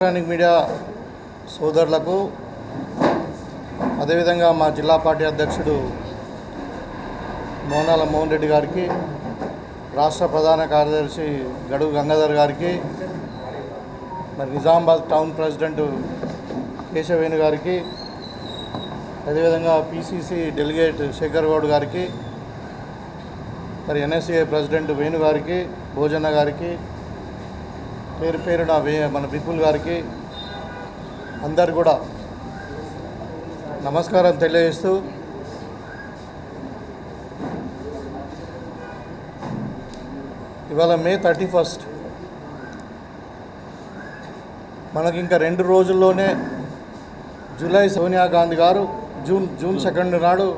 Electronic media సోదరులకు అదేవిధంగా మా జిల్లా పార్టీ అధ్యక్షుడు మోనాల మోహన్ రెడ్డి గారికి రాష్ట్ర ప్రధాన కార్యదర్శి గడువు గంగాధర్ గారికి మరి నిజామాబాద్ టౌన్ ప్రెసిడెంట్ కేశవేణు గారికి అదేవిధంగా పీసీసీ డెలిగేట్ శేఖర్ గౌడ్ గారికి మరి ఎన్ఎస్ఏ ప్రెసిడెంట్ వేణు గారికి భోజన్న గారికి పేరు పేరున వే మన విపుల్ గారికి అందరు కూడా నమస్కారం తెలియజేస్తూ ఇవాళ మే థర్టీ ఫస్ట్. మనకి ఇంకా రెండు రోజుల్లోనే జూలై సోనియా గాంధీ గారు జూన్ జూన్ సెకండ్ నాడు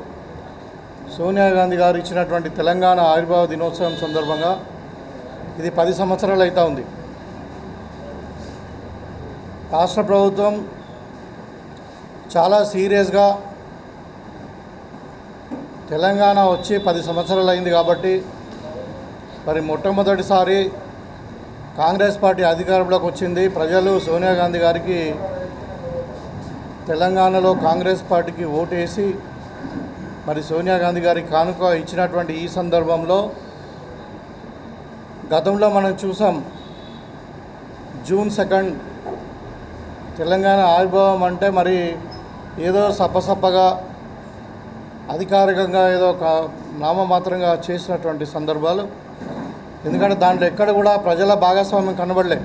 సోనియా గాంధీ గారు ఇచ్చినటువంటి తెలంగాణ ఆవిర్భావ దినోత్సవం సందర్భంగా ఇది పది సంవత్సరాలు అవుతా ఉంది. రాష్ట్ర ప్రభుత్వం చాలా సీరియస్గా తెలంగాణ వచ్చి పది సంవత్సరాలు అయింది కాబట్టి మరి మొట్టమొదటిసారి కాంగ్రెస్ పార్టీ అధికారంలోకి వచ్చింది. ప్రజలు సోనియా గాంధీ గారికి తెలంగాణలో కాంగ్రెస్ పార్టీకి ఓటేసి మరి సోనియా గాంధీ గారికి కానుక ఇచ్చినటువంటి ఈ సందర్భంలో గతంలో మనం చూసాం జూన్ సెకండ్ తెలంగాణ ఆవిర్భావం అంటే మరి ఏదో సప్పసప్పగా అధికారికంగా ఏదో ఒక నామమాత్రంగా చేసినటువంటి సందర్భాలు. ఎందుకంటే దాంట్లో ఎక్కడ కూడా ప్రజల భాగస్వామ్యం కనబడలే.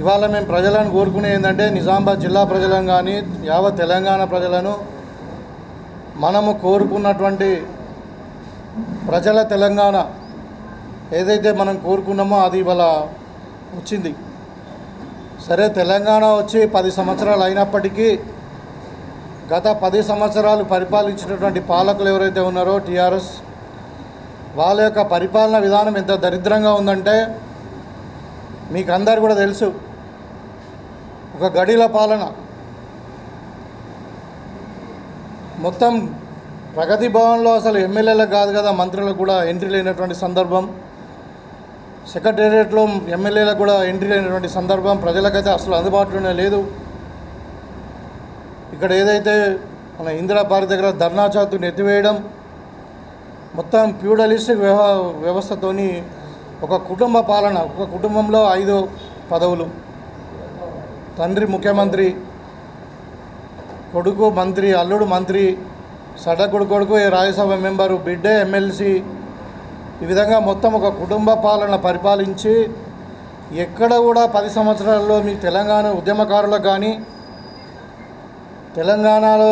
ఇవాళ మేము ప్రజలను కోరుకునే ఏంటంటే నిజామాబాద్ జిల్లా ప్రజలను కానీ యావత్ తెలంగాణ ప్రజలను మనము కోరుకున్నటువంటి ప్రజల తెలంగాణ ఏదైతే మనం కోరుకున్నామో అది ఇవాళ వచ్చింది. సరే తెలంగాణ వచ్చి పది సంవత్సరాలు అయినప్పటికీ గత పది సంవత్సరాలు పరిపాలించినటువంటి పాలకులు ఎవరైతే ఉన్నారో టీఆర్ఎస్ వాళ్ళ యొక్క పరిపాలన విధానం ఎంత దరిద్రంగా ఉందంటే మీకు అందరు కూడా తెలుసు ఒక గడిల పాలన. మొత్తం ప్రగతి భవన్లో అసలు ఎమ్మెల్యేలకు కాదు కదా మంత్రులకు కూడా ఎంట్రీ లేనటువంటి సందర్భం. సెక్రటేరియట్లో ఎమ్మెల్యేలకు కూడా ఎంట్రీ అయినటువంటి సందర్భం ప్రజలకైతే అసలు అందుబాటులోనే లేదు. ఇక్కడ ఏదైతే మన ఇందిరా పార్క్ దగ్గర ధర్నా చాతుని ఎత్తివేయడం మొత్తం ప్యూడలిస్టిక్ వ్యవ వ్యవస్థతోని ఒక కుటుంబ పాలన ఒక కుటుంబంలో ఐదు పదవులు. తండ్రి ముఖ్యమంత్రి కొడుకు మంత్రి అల్లుడు మంత్రి సడకుడు కొడుకు రాజ్యసభ మెంబరు బిడ్డే ఎమ్మెల్సీ ఈ విధంగా మొత్తం ఒక కుటుంబ పాలన పరిపాలించి ఎక్కడ కూడా పది సంవత్సరాల్లో మీ తెలంగాణ ఉద్యమకారులకు కానీ తెలంగాణలో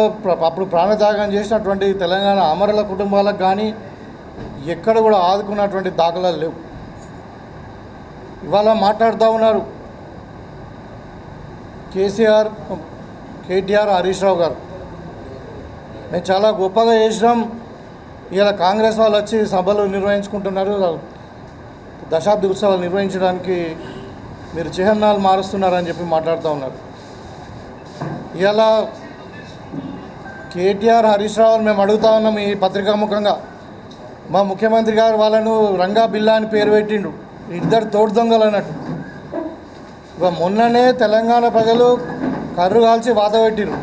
అప్పుడు ప్రాణత్యాగం చేసినటువంటి తెలంగాణ అమరుల కుటుంబాలకు కానీ ఎక్కడ కూడా ఆదుకున్నటువంటి దాఖలాలు లేవు. ఇవాళ మాట్లాడుతూ ఉన్నారు కేసీఆర్ కేటీఆర్ హరీష్ రావు గారు. మేము చాలా గొప్పగా చేసినాం. ఇలా కాంగ్రెస్ వాళ్ళు వచ్చి సభలు నిర్వహించుకుంటున్నారు. దశాబ్ది ఉత్సవాలు నిర్వహించడానికి మీరు చిహ్నాలు మారుస్తున్నారని చెప్పి మాట్లాడుతూ ఉన్నారు. ఇలా కేటీఆర్ హరీష్ రావుని మేము అడుగుతా ఉన్నాం ఈ పత్రికాముఖంగా మా ముఖ్యమంత్రి గారు వాళ్ళను రంగా బిల్లా అని పేరు పెట్టిండు. ఇద్దరు తోడు దొంగలు అన్నట్టు. మొన్ననే తెలంగాణ ప్రజలు కర్రు కాల్చి వాత పెట్టిరు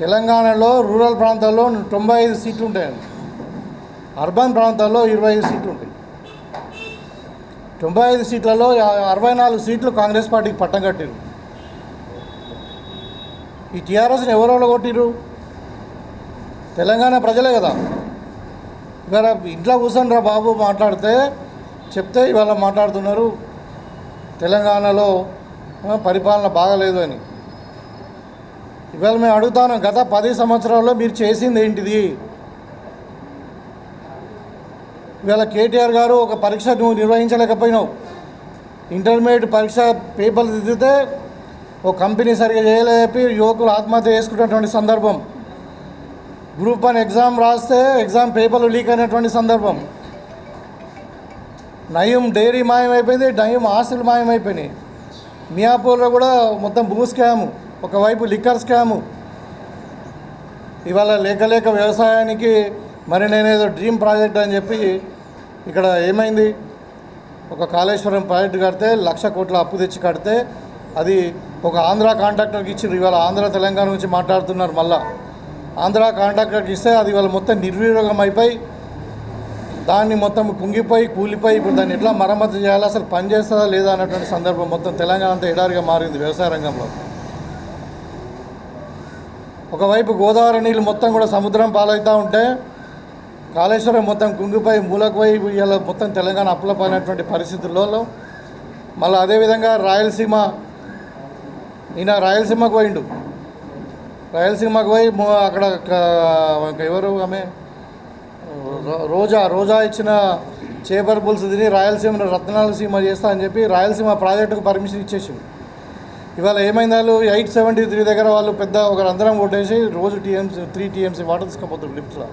తెలంగాణలో రూరల్ ప్రాంతాల్లో తొంభై ఐదు సీట్లు ఉంటాయండి అర్బన్ ప్రాంతాల్లో ఇరవై ఐదు సీట్లు ఉంటాయి తొంభై ఐదు సీట్లలో అరవై నాలుగు సీట్లు కాంగ్రెస్ పార్టీకి పట్టం కట్టిరు ఈ టీఆర్ఎస్ని ఎవరెవరు కొట్టిరు తెలంగాణ ప్రజలే కదా. ఇవాళ ఇంట్లో కూర్చొని రా బాబు మాట్లాడితే చెప్తే ఇవాళ మాట్లాడుతున్నారు. తెలంగాణలో పరిపాలన బాగలేదు అని. ఇవాళ మేము అడుగుతాను గత పది సంవత్సరాల్లో మీరు చేసింది ఏంటిది? ఇవాళ కేటీఆర్ గారు ఒక పరీక్ష నువ్వు నిర్వహించలేకపోయినావు. ఇంటర్మీడియట్ పరీక్ష పేపర్లు దిద్దితే ఒక కంపెనీ సరిగా చేయలేదు చెప్పి యువకులు ఆత్మహత్య చేసుకున్నటువంటి సందర్భం. గ్రూప్ వన్ ఎగ్జామ్ రాస్తే ఎగ్జామ్ పేపర్లు లీక్ అయినటువంటి సందర్భం. నయం డైరీ మాయమైపోయింది నయం ఆస్తులు మాయమైపోయినాయి. మియాపూర్లో కూడా మొత్తం భూస్కాము. ఒకవైపు లిక్కర్ స్కాము. ఇవాళ లేక లేక వ్యవసాయానికి మరి నేనేదో డ్రీమ్ ప్రాజెక్ట్ అని చెప్పి ఇక్కడ ఏమైంది? ఒక కాళేశ్వరం ప్రాజెక్టు కడితే లక్ష కోట్ల అప్పు తెచ్చి కడితే అది ఒక ఆంధ్ర కాంట్రాక్టర్కి ఇచ్చిండ్రు ఇవాళ ఆంధ్ర తెలంగాణ నుంచి మాట్లాడుతున్నారు మళ్ళా. ఆంధ్ర కాంట్రాక్టర్కి ఇస్తే అది ఇవాళ మొత్తం నిర్వినియోగం అయిపోయి దాన్ని మొత్తం కుంగిపోయి కూలిపోయి ఇప్పుడు దాన్ని ఎట్లా మరమ్మతు చేయాలి? అసలు పనిచేస్తుందా లేదా అన్నటువంటి సందర్భం మొత్తం తెలంగాణ అంతా ఎడారిగా మారింది వ్యవసాయ రంగంలో. ఒకవైపు గోదావరి నీళ్ళు మొత్తం కూడా సముద్రం పాలవుతూ ఉంటే కాళేశ్వరం మొత్తం కుంగిపోయి మూలకుపోయి ఇలా మొత్తం తెలంగాణ అప్పులపోయినటువంటి పరిస్థితుల్లో మళ్ళీ అదేవిధంగా రాయలసీమ ఈయన రాయలసీమకు పోయిండు. రాయలసీమకు పోయి అక్కడ ఎవరు ఆమె? రోజా రోజా ఇచ్చిన చేపర్ బుల్స్ తిని రాయలసీమను రత్నాలసీమ చేస్తా అని చెప్పి రాయలసీమ ప్రాజెక్టుకు పర్మిషన్ ఇచ్చేసింది ఇవాళ ఏమైంది వాళ్ళు? ఎయిట్ సెవెంటీ త్రీ దగ్గర వాళ్ళు పెద్ద ఒక రంధ్రం కొట్టేసి రోజు టీఎంసీ త్రీ టీఎంసీ వాటర్ తీసుకుపోతుంది లిఫ్ట్లో.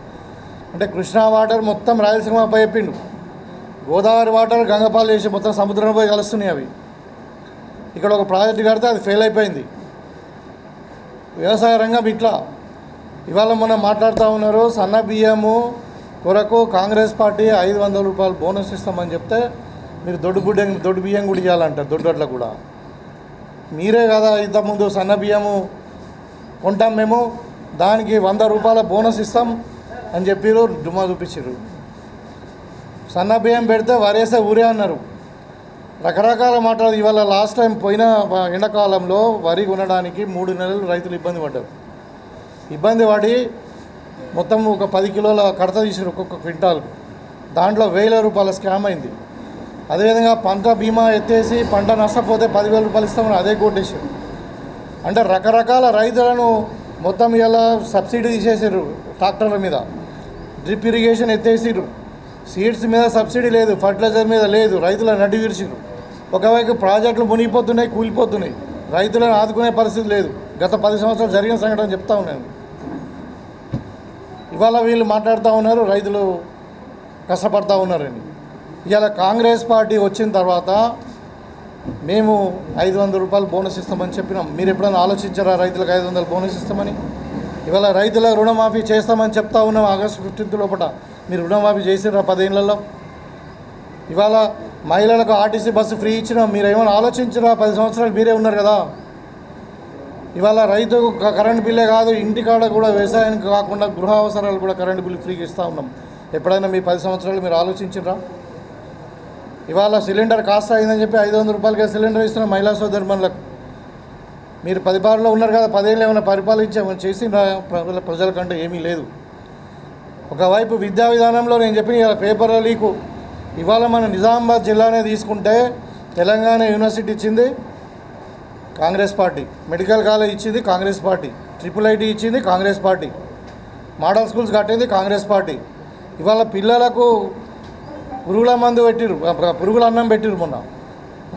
అంటే కృష్ణా వాటర్ మొత్తం రాయలసీమ పై చెప్పిండు గోదావరి వాటర్ గంగపాలు చేసి మొత్తం సముద్రంలో పోయి కలుస్తున్నాయి అవి. ఇక్కడ ఒక ప్రాజెక్ట్ కడితే అది ఫెయిల్ అయిపోయింది. వ్యవసాయ రంగం ఇట్లా. ఇవాళ మొన్న మాట్లాడుతూ ఉన్నారు సన్న బియ్యము కొరకు కాంగ్రెస్ పార్టీ ఐదు వందల రూపాయలు బోనస్ ఇస్తామని చెప్తే మీరు దొడ్డు గుడ్డ దొడ్డు బియ్యం కూడా ఇవ్వాలంటారు దొడ్డట్ల కూడా. మీరే కదా ఇంతకుముందు సన్న బియ్యము కొంటాం మేము. దానికి వంద రూపాయల బోనస్ ఇస్తాం అని చెప్పిరు డుమ్మా చూపించారు సన్న బియ్యం పెడితే వరేస్తే ఊరే అన్నారు. రకరకాల మాటలు ఇవాళ లాస్ట్ టైం పోయిన ఎండాకాలంలో వరి కొనడానికి మూడు నెలలు రైతులు ఇబ్బంది పడ్డారు. ఇబ్బంది పడి మొత్తం ఒక పది కిలోల కడత తీసారు ఒక్కొక్క క్వింటాల్. దాంట్లో వేల రూపాయల స్కామ్ అయింది. అదేవిధంగా పంట బీమా ఎత్తేసి పంట నష్టపోతే పదివేల రూపాయలు ఇస్తామని అదే కోటేషన్ అంటే రకరకాల రైతులను మొత్తం ఇలా సబ్సిడీ తీసేసారు ట్రాక్టర్ల మీద. డ్రిప్ ఇరిగేషన్ ఎత్తేసిరు సీడ్స్ మీద సబ్సిడీ లేదు ఫర్టిలైజర్ మీద లేదు రైతుల నడ్డి విరిచిరు ఒకవైపు ప్రాజెక్టులు మునిగిపోతున్నాయి కూలిపోతున్నాయి. రైతులను ఆదుకునే పరిస్థితి లేదు. గత పది సంవత్సరాలు జరిగిన సంఘటన చెప్తా ఉన్నాను. ఇవాళ వీళ్ళు మాట్లాడుతూ ఉన్నారు రైతులు కష్టపడతా ఉన్నారని. ఇవాళ కాంగ్రెస్ పార్టీ వచ్చిన తర్వాత మేము ఐదు వందల రూపాయలు బోనస్ ఇస్తామని చెప్పినాం. మీరు ఎప్పుడైనా ఆలోచించారా రైతులకు ఐదు వందలు బోనస్ ఇస్తామని? ఇవాళ రైతుల రుణమాఫీ చేస్తామని చెప్తా ఉన్నాం ఆగస్టు ఫిఫ్టీన్త్ లోపల. మీరు రుణమాఫీ చేసినారా పదేళ్ళలో ఇవాళ మహిళలకు ఆర్టీసీ బస్సు ఫ్రీ ఇచ్చినాం. మీరు ఏమైనా ఆలోచించరా పది సంవత్సరాలు మీరే ఉన్నారు కదా. ఇవాళ రైతు కరెంటు కరెంట్ బిల్లే కాదు ఇంటికాడ కూడా వ్యవసాయానికి కాకుండా గృహ అవసరాలు కూడా కరెంటు బిల్లు ఫ్రీగా ఇస్తూ ఉన్నాం. ఎప్పుడైనా మీ పది సంవత్సరాలు మీరు ఆలోచించరా ఇవాళ సిలిండర్ కాస్త అయిందని చెప్పి ఐదు వందల రూపాయలకి సిలిండర్ ఇస్తున్న మహిళా సోదరుమణులకు. మీరు పరిపాలనలో ఉన్నారు కదా పదేళ్ళు ఏమైనా పరిపాలించామని చేసి ప్రజల ప్రజల కంటే ఏమీ లేదు. ఒకవైపు విద్యా విధానంలో నేను చెప్పిన ఇలా పేపర్ లీకు ఇవాళ మన నిజామాబాద్ జిల్లానే తీసుకుంటే తెలంగాణ యూనివర్సిటీ ఇచ్చింది కాంగ్రెస్ పార్టీ. మెడికల్ కాలేజ్ ఇచ్చింది కాంగ్రెస్ పార్టీ. ట్రిపుల్ ఐటీ ఇచ్చింది కాంగ్రెస్ పార్టీ. మోడల్ స్కూల్స్ కట్టింది కాంగ్రెస్ పార్టీ. ఇవాళ పిల్లలకు పురుగుల మందు పెట్టిరు పురుగుల అన్నం పెట్టిరు మొన్న.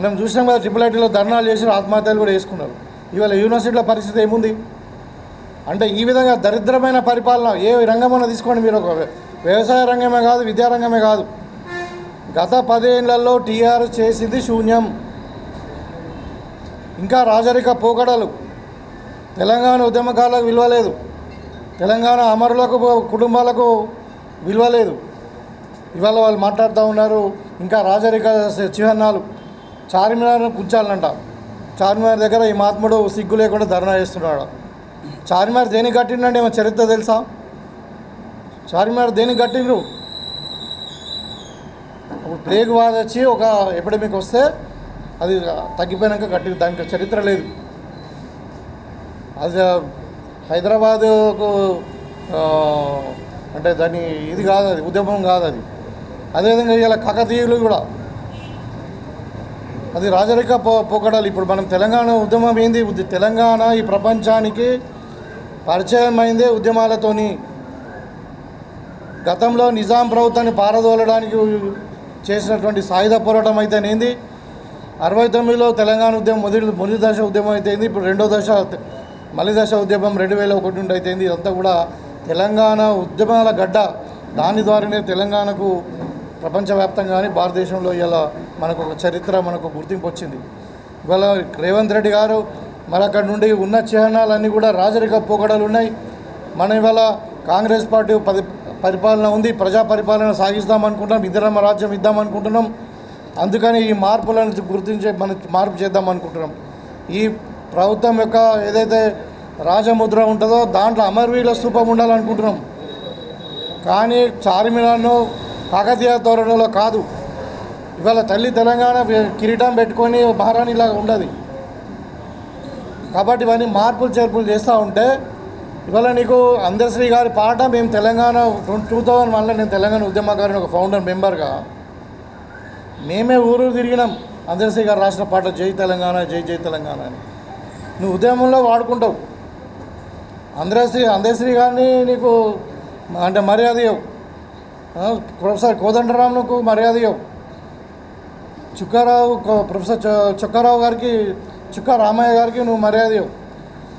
మనం చూసినాం కదా ట్రిపుల్ ఐటీలో ధర్నాలు చేసి ఆత్మహత్యలు కూడా చేసుకున్నారు. ఇవాళ యూనివర్సిటీల పరిస్థితి ఏముంది? అంటే ఈ విధంగా దరిద్రమైన పరిపాలన ఏ రంగమైనా తీసుకోండి మీరు. ఒక వ్యవసాయ రంగమే కాదు విద్యారంగమే కాదు. గత పదేళ్ళలో టీఆర్ చేసింది శూన్యం. ఇంకా రాజరిక పోకడలు. తెలంగాణ ఉద్యమకాలకు విలువ లేదు. తెలంగాణ అమరులకు కుటుంబాలకు విలువ లేదు. ఇవాళ వాళ్ళు మాట్లాడుతూ ఉన్నారు. ఇంకా రాజరిక చిహ్నాలు చార్మినార్ కూర్చాలంట చార్మినార్ దగ్గర ఈ మహాత్ముడు సిగ్గు లేకుండా ధర్నా చేస్తున్నాడు. చార్మినార్ దేనికి కట్టిండండి ఏమో చరిత్ర తెలుసా? చార్మినార్ దేనికి కట్టిండ్రు? ఇప్పుడు ప్లేగ్ వాద వచ్చి ఒక ఎపిడమిక్ వస్తే అది తగ్గిపోయినాక కట్టి దానికి చరిత్ర లేదు. అది హైదరాబాదుకు అంటే దాని ఇది కాదు అది ఉద్యమం కాదు అది. అదేవిధంగా ఇలా కాకతీయులు కూడా. అది రాజరిక పో పోకడాలు. ఇప్పుడు మనం తెలంగాణ ఉద్యమం ఏంది? తెలంగాణ ఈ ప్రపంచానికి పరిచయమైందే ఉద్యమాలతోని. గతంలో నిజాం ప్రభుత్వాన్ని పారదోలడానికి చేసినటువంటి సాయుధ పోరాటం అయితేనేంది అరవై తొమ్మిదిలో తెలంగాణ ఉద్యమం మొదటి మొదటి దశ ఉద్యమం అయితేంది ఇప్పుడు రెండో దశ మలి దశ ఉద్యమం రెండు వేల ఒకటి నుండి అయితేంది ఇదంతా కూడా తెలంగాణ ఉద్యమాల గడ్డ. దాని ద్వారానే తెలంగాణకు ప్రపంచవ్యాప్తంగా భారతదేశంలో ఇలా మనకు ఒక చరిత్ర మనకు గుర్తింపు వచ్చింది ఇవాళ రేవంత్ రెడ్డి గారు మరి అక్కడ నుండి ఉన్న చిహ్నాలన్నీ కూడా రాజరిక పోకడలు ఉన్నాయి మనం ఇవాళ కాంగ్రెస్ పార్టీ పది పరిపాలన ఉంది ప్రజా పరిపాలన సాగిస్తాం అనుకుంటున్నాం ఇద్దరమ్మ రాజ్యం ఇద్దాం అనుకుంటున్నాం అందుకని ఈ మార్పులను గుర్తించే మనం మార్పు చేద్దాం అనుకుంటున్నాం ఈ ప్రభుత్వం యొక్క ఏదైతే రాజముద్ర ఉంటుందో దాంట్లో అమరవీరుల స్థూపం ఉండాలనుకుంటున్నాం. కానీ చార్మినార్ను కాకతీయ ధోరణిలో కాదు. ఇవాళ తల్లి తెలంగాణ కిరీటం పెట్టుకొని మహారాణిలాగా ఉండదు. కాబట్టి ఇవన్నీ మార్పులు చేర్పులు చేస్తూ ఉంటే ఇవాళ నీకు అందశ్రీ గారి పాట మేము తెలంగాణ టూ థౌజండ్ వన్లో నేను తెలంగాణ ఉద్యమకారిని ఒక ఫౌండర్ మెంబర్గా మేమే ఊరు తిరిగినాం. అందశ్రీ గారు రాసిన పాట జై తెలంగాణ జై జై తెలంగాణ అని. నువ్వు ఉద్యమంలో వాడుకుంటావు. అందశ్రీ అందశ్రీ గారిని నీకు అంటే మర్యాద ఇవ్వవు ప్రొఫెసర్ కోదండరామ్కు మర్యాద ఇవ్వవు చుక్కారావు ప్రొఫెసర్ చొ- చుక్కారావు గారికి చుక్కా రామయ్య గారికి నువ్వు మర్యాద ఇవ్వు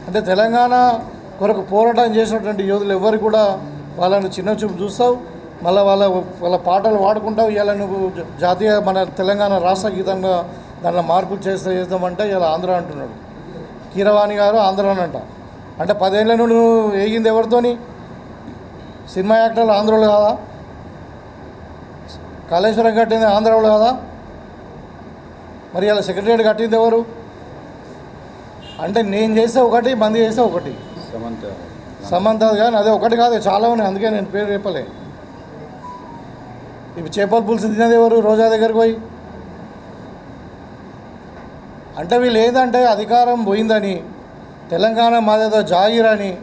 అంటే తెలంగాణ కొరకు పోరాటం చేసినటువంటి యోధులు ఎవ్వరు కూడా వాళ్ళని చిన్న చూపు చూస్తావు. మళ్ళీ వాళ్ళ వాళ్ళ పాటలు వాడుకుంటావు. ఇలా నువ్వు జాతీయ మన తెలంగాణ రాష్ట్ర గీతంగా దాంట్లో మార్పులు చేస్తే చేద్దామంటే ఇలా ఆంధ్ర అంటున్నాడు. కీరవాణి గారు ఆంధ్ర అని అంట. అంటే పదేళ్ళ నువ్వు ఏగింది ఎవరితోని? సినిమా యాక్టర్లు ఆంధ్రోళ్ళు కాదా? కాళేశ్వరం కట్టింది ఆంధ్రోళ్ళు కాదా? మరి ఇలా సెక్రటరీ కట్టింది ఎవరు? అంటే నేను చేస్తే ఒకటి మంది చేస్తే ఒకటి. సమంత. సమంత కానీ అదే ఒకటి కాదు చాలా ఉన్నాయి. అందుకే నేను పేరు చెప్పలే. ఇప్పుడు చేపల పులుసు తినేది ఎవరు? రోజా దగ్గరికి పోయి. అంటే వీళ్ళు ఏంటంటే అధికారం పోయిందని తెలంగాణ మాదేదో జాగిరని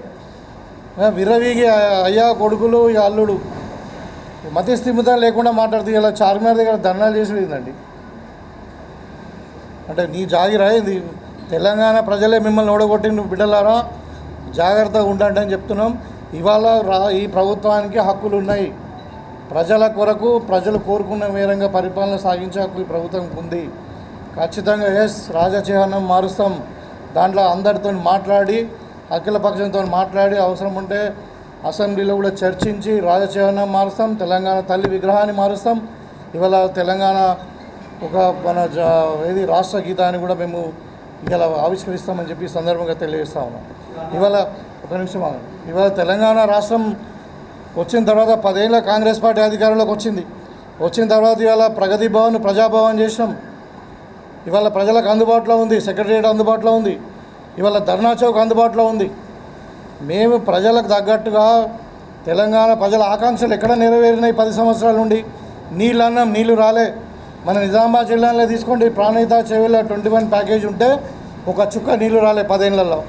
విర్రవీగి అయ్యా కొడుకులు అల్లుడు. మతి స్థిమితం లేకుండా మాట్లాడుతూ ఇలా చార్మినార్ దగ్గర ధర్నాలు చేసి అంటే నీ జాగిరా ఇది? తెలంగాణ ప్రజలే మిమ్మల్ని ఓడగొట్టిన బిడ్డలారా? జాగ్రత్తగా ఉండండి అని చెప్తున్నాం. ఇవాళ రా ఈ ప్రభుత్వానికి హక్కులు ఉన్నాయి. ప్రజల కొరకు ప్రజలు కోరుకున్న విధంగా పరిపాలన సాగించే హక్కు ఈ ప్రభుత్వం ఉంది. ఖచ్చితంగా ఎస్ రాజచిహ్నం మారుస్తాం. దాంట్లో అందరితో మాట్లాడి అఖిల పక్షంతో మాట్లాడి అవసరం ఉంటే అసెంబ్లీలో కూడా చర్చించి రాజచిహ్నం మారుస్తాం తెలంగాణ తల్లి విగ్రహాన్ని మారుస్తాం. ఇవాళ తెలంగాణ ఒక మన జ ఏది రాష్ట్ర గీతాన్ని కూడా మేము ఇలా ఆవిష్కరిస్తామని చెప్పి సందర్భంగా తెలియజేస్తా ఉన్నాం. ఇవాళ ఒక నిమిషం ఇవాళ తెలంగాణ రాష్ట్రం వచ్చిన తర్వాత పదేళ్ళ కాంగ్రెస్ పార్టీ అధికారంలోకి వచ్చింది. వచ్చిన తర్వాత ఇవాళ ప్రగతి భవన్ ప్రజాభవన్ చేసినాం. ఇవాళ ప్రజలకు అందుబాటులో ఉంది సెక్రటరియట్ అందుబాటులో ఉంది. ఇవాళ ధర్నా చౌక్ అందుబాటులో ఉంది. మేము ప్రజలకు తగ్గట్టుగా తెలంగాణ ప్రజల ఆకాంక్షలు ఎక్కడ నెరవేరినాయి పది సంవత్సరాల నుండి? నీళ్ళు అన్నం నీళ్ళు రాలే. మన నిజామాబాద్ జిల్లాలో తీసుకోండి. ప్రాణహిత చెవిలో ట్వంటీ వన్ ప్యాకేజ్ ఉంటే ఒక చుక్క నీళ్ళు రాలే పదేళ్ళలో.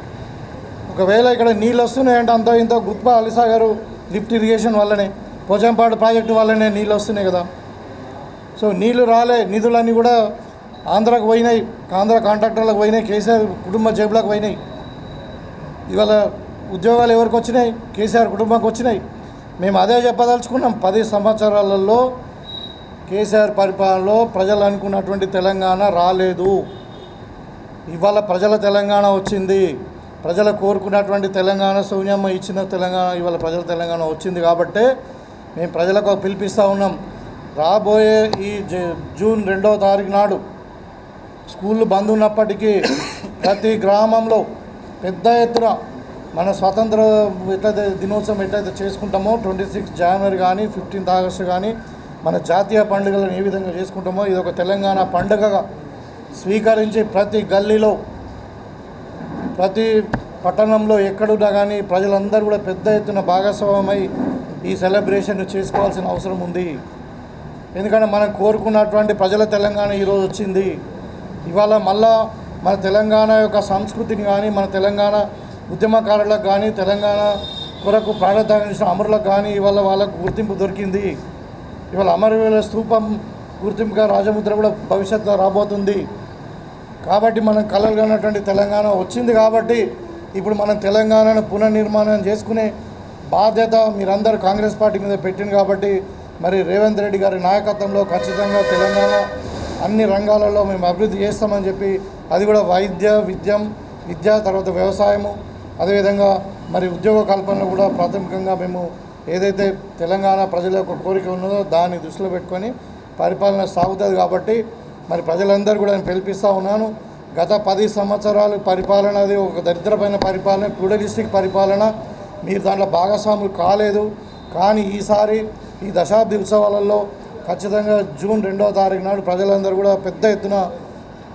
ఒకవేళ ఇక్కడ నీళ్ళు వస్తున్నాయంటే అంత ఇంతో గుత్ప అలిసా గారు లిఫ్ట్ ఇరిగేషన్ వల్లనే పోచంపాడు ప్రాజెక్టు వల్లనే నీళ్ళు వస్తున్నాయి కదా. సో నీళ్ళు రాలే. నిధులన్నీ కూడా ఆంధ్రాకు పోయినాయి. ఆంధ్ర కాంట్రాక్టర్లకు పోయినాయి. కేసీఆర్ కుటుంబ జేబులకు పోయినాయి. ఇవాళ ఉద్యోగాలు ఎవరికి వచ్చినాయి? కేసీఆర్ కుటుంబానికి వచ్చినాయి. మేము అదే చెప్పదలుచుకున్నాం. పది సంవత్సరాలలో కేసీఆర్ పరిపాలనలో ప్రజలు అనుకున్నటువంటి తెలంగాణ రాలేదు. ఇవాళ ప్రజల తెలంగాణ వచ్చింది. ప్రజలు కోరుకున్నటువంటి తెలంగాణ సౌన్యమ్మ ఇచ్చిన తెలంగాణ ఇవాళ ప్రజల తెలంగాణ వచ్చింది కాబట్టే మేము ప్రజలకు పిలిపిస్తూ ఉన్నాం. రాబోయే ఈ జూన్ రెండవ తారీఖు నాడు స్కూళ్ళు బంద్ ఉన్నప్పటికీ ప్రతి గ్రామంలో పెద్ద ఎత్తున మన స్వాతంత్ర ఎట్లయితే దినోత్సవం ఎట్లయితే చేసుకుంటామో ట్వంటీ సిక్స్ జనవరి కానీ ఫిఫ్టీన్త్ ఆగస్టు కానీ మన జాతీయ పండుగలను ఏ విధంగా చేసుకుంటామో ఇది ఒక తెలంగాణ పండుగగా స్వీకరించి ప్రతి గల్లీలో ప్రతి పట్టణంలో ఎక్కడున్నా కానీ ప్రజలందరూ కూడా పెద్ద ఎత్తున భాగస్వామై ఈ సెలబ్రేషన్ చేసుకోవాల్సిన అవసరం ఉంది. ఎందుకంటే మనం కోరుకున్నటువంటి ప్రజల తెలంగాణ ఈరోజు వచ్చింది. ఇవాళ మళ్ళా మన తెలంగాణ యొక్క సంస్కృతిని కానీ మన తెలంగాణ ఉద్యమకారులకు కానీ తెలంగాణ కొరకు ప్రాణత్యాగించిన అమరులకు కానీ ఇవాళ వాళ్ళకు గుర్తింపు దొరికింది. ఇవాళ అమరవీరుల స్థూపం గుర్తింపుగా రాజముద్ర కూడా భవిష్యత్తులో రాబోతుంది. కాబట్టి మనం కలలు కన్నటువంటి తెలంగాణ వచ్చింది కాబట్టి ఇప్పుడు మనం తెలంగాణను పునర్నిర్మాణం చేసుకునే బాధ్యత మీరందరూ కాంగ్రెస్ పార్టీ మీద పెట్టింది కాబట్టి మరి రేవంత్ రెడ్డి గారి నాయకత్వంలో ఖచ్చితంగా తెలంగాణ అన్ని రంగాలలో మేము అభివృద్ధి చేస్తామని చెప్పి అది కూడా వైద్య విద్యం విద్య తర్వాత వ్యవసాయము అదేవిధంగా మరి ఉద్యోగ కల్పనలో కూడా ప్రాథమికంగా మేము ఏదైతే తెలంగాణ ప్రజల యొక్క కోరిక ఉన్నదో దాన్ని దృష్టిలో పెట్టుకొని పరిపాలన సాగుతుంది కాబట్టి మరి ప్రజలందరూ కూడా నేను పిలిపిస్తూ ఉన్నాను. గత పది సంవత్సరాలు పరిపాలన అది ఒక దరిద్రమైన పరిపాలన ప్యూడలిస్టిక్ పరిపాలన. మీరు దాంట్లో భాగస్వాములు కాలేదు. కానీ ఈసారి ఈ దశాబ్ది ఉత్సవాలలో ఖచ్చితంగా జూన్ రెండవ తారీఖు నాడు ప్రజలందరూ కూడా పెద్ద ఎత్తున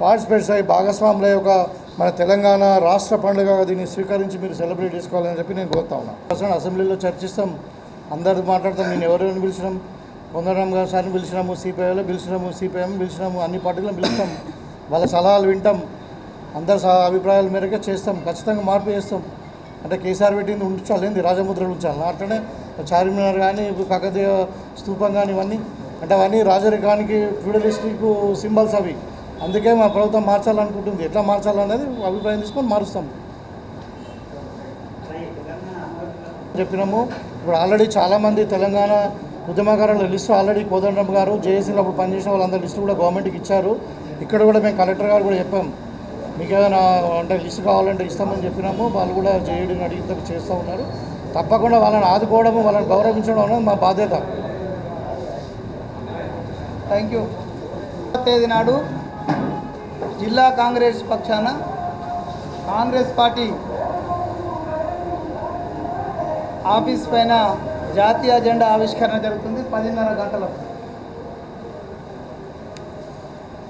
పార్టిసిపేట్స్ అయ్యి భాగస్వాముల యొక్క మన తెలంగాణ రాష్ట్ర పండుగ దీన్ని స్వీకరించి మీరు సెలబ్రేట్ చేసుకోవాలని చెప్పి నేను కోరుతా ఉన్నాను అసలు అసెంబ్లీలో చర్చిస్తాం. అందరితో మాట్లాడతాం. నేను ఎవరెవరిని పిలిచినాం? కొందరం గారు సార్ని పిలిచినాము. సిపిఐలో పిలిచినాము. సిపిఎం పిలిచినాము. అన్ని పార్టీలను పిలుస్తాం. వాళ్ళ సలహాలు వింటాం. అందరి అభిప్రాయాల మేరకే చేస్తాం. ఖచ్చితంగా మార్పు చేస్తాం. అంటే కేసీఆర్ పెట్టింది ఉంచాలి. ఏంది? రాజముద్రలు ఉంచాలి. అట్లనే చార్మినార్ కానీ కాకతీయ స్తూపం కానీ ఇవన్నీ అంటే అవన్నీ రాజరికానికి ఫ్యూడలిస్టిక్ సింబల్స్ అవి. అందుకే మా ప్రభుత్వం మార్చాలనుకుంటుంది. ఎట్లా మార్చాలనేది అభిప్రాయం తీసుకొని మారుస్తాం. చెప్పినాము. ఇప్పుడు ఆల్రెడీ చాలామంది తెలంగాణ ఉద్యమకారుల లిస్టు ఆల్రెడీ కోదండం గారు జేఏసీలో అప్పుడు పనిచేసిన వాళ్ళందరి లిస్టు కూడా గవర్నమెంట్కి ఇచ్చారు. ఇక్కడ కూడా మేము కలెక్టర్ గారు కూడా చెప్పాం. మీకు ఏదైనా అంటే లిస్టు కావాలంటే ఇస్తామని చెప్పినాము. వాళ్ళు కూడా జేఏడీని అడిగితే చేస్తూ ఉన్నారు. తప్పకుండా వాళ్ళని ఆదుకోవడము వాళ్ళని గౌరవించడం అనేది మా బాధ్యత. Thank you. తేదీ నాడు జిల్లా కాంగ్రెస్ పక్షాన కాంగ్రెస్ పార్టీ ఆఫీస్ పైన జాతీయ జెండా ఆవిష్కరణ జరుగుతుంది పదిన్నర గంటలకు.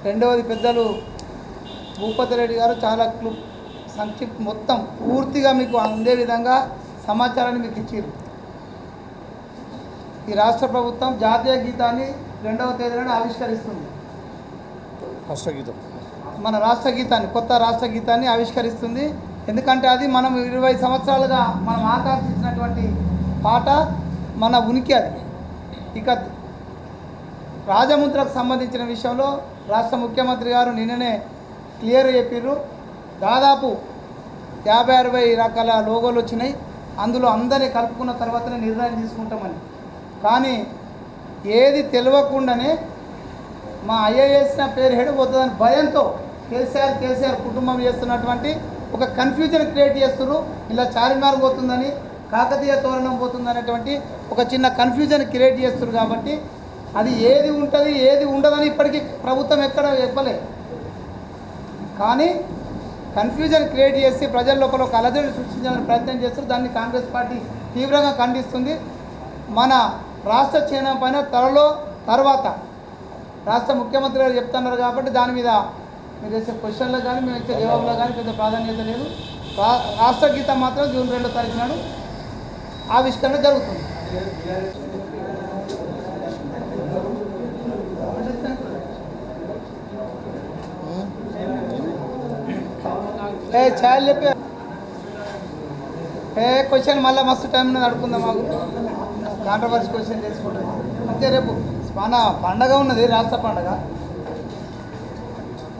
రెండవది పెద్దలు భూపతి రెడ్డి గారు చాలా క్లు సంక్షిప్త మొత్తం పూర్తిగా మీకు అందే విధంగా సమాచారాన్ని మీకు ఇచ్చారు ఈ రాష్ట్ర ప్రభుత్వం జాతీయ గీతాన్ని రెండవ తేదీన ఆవిష్కరిస్తుంది. హస్తగీతం మన రాష్ట్ర గీతాన్ని కొత్త రాష్ట్ర గీతాన్ని ఆవిష్కరిస్తుంది. ఎందుకంటే అది మనం ఇరవై సంవత్సరాలుగా మనం ఆకాంక్షించినటువంటి పాట మన ఉనికి అది. ఇక రాజముద్రకు సంబంధించిన విషయంలో రాష్ట్ర ముఖ్యమంత్రి గారు నిన్ననే క్లియర్ చెప్పారు దాదాపు యాభై అరవై రకాల లోగోలు వచ్చినాయి. అందులో అందరినీ కలుపుకున్న తర్వాతనే నిర్ణయం తీసుకుంటామని. కానీ ఏది తెలియకుండానే మా ఐఏఎస్ నా పేరు హెడ్ పోతుందని భయంతో కేసీఆర్ కేసీఆర్ కుటుంబం చేస్తున్నటువంటి ఒక కన్ఫ్యూజన్ క్రియేట్ చేస్తున్నారు ఇలా చార్మినార్ పోతుందని కాకతీయ తోరణం పోతుందనేటువంటి ఒక చిన్న కన్ఫ్యూజన్ క్రియేట్ చేస్తున్నారు కాబట్టి అది ఏది ఉంటుంది ఏది ఉండదని ఇప్పటికీ ప్రభుత్వం ఎక్కడ చెప్పలే. కానీ కన్ఫ్యూజన్ క్రియేట్ చేసి ప్రజల లోపల ఒక అలజడి సృష్టించాలని ప్రయత్నం చేస్తారు దాన్ని కాంగ్రెస్ పార్టీ తీవ్రంగా ఖండిస్తుంది. మన రాష్ట్ర చైనా పైన త్వరలో తర్వాత రాష్ట్ర ముఖ్యమంత్రి గారు చెప్తున్నారు కాబట్టి దాని మీద మీరు చేసే క్వశ్చన్లో కానీ మేము ఇచ్చే జవాబులో కానీ పెద్ద ప్రాధాన్యత లేదు. రా రాష్ట్ర గీత మాత్రం జూన్ రెండో తారీఖు నాడు ఆవిష్కరణ జరుగుతుంది. ఏ ఛాయలు చెప్పి. ఏ క్వశ్చన్ మళ్ళీ మస్తు టైం ఉన్నది మాకు కాంట్రవర్సీ క్వశ్చన్ చేసుకుంటాం. అంతే రేపు. మన పండగ ఉన్నది రాష్ట్ర పండగ.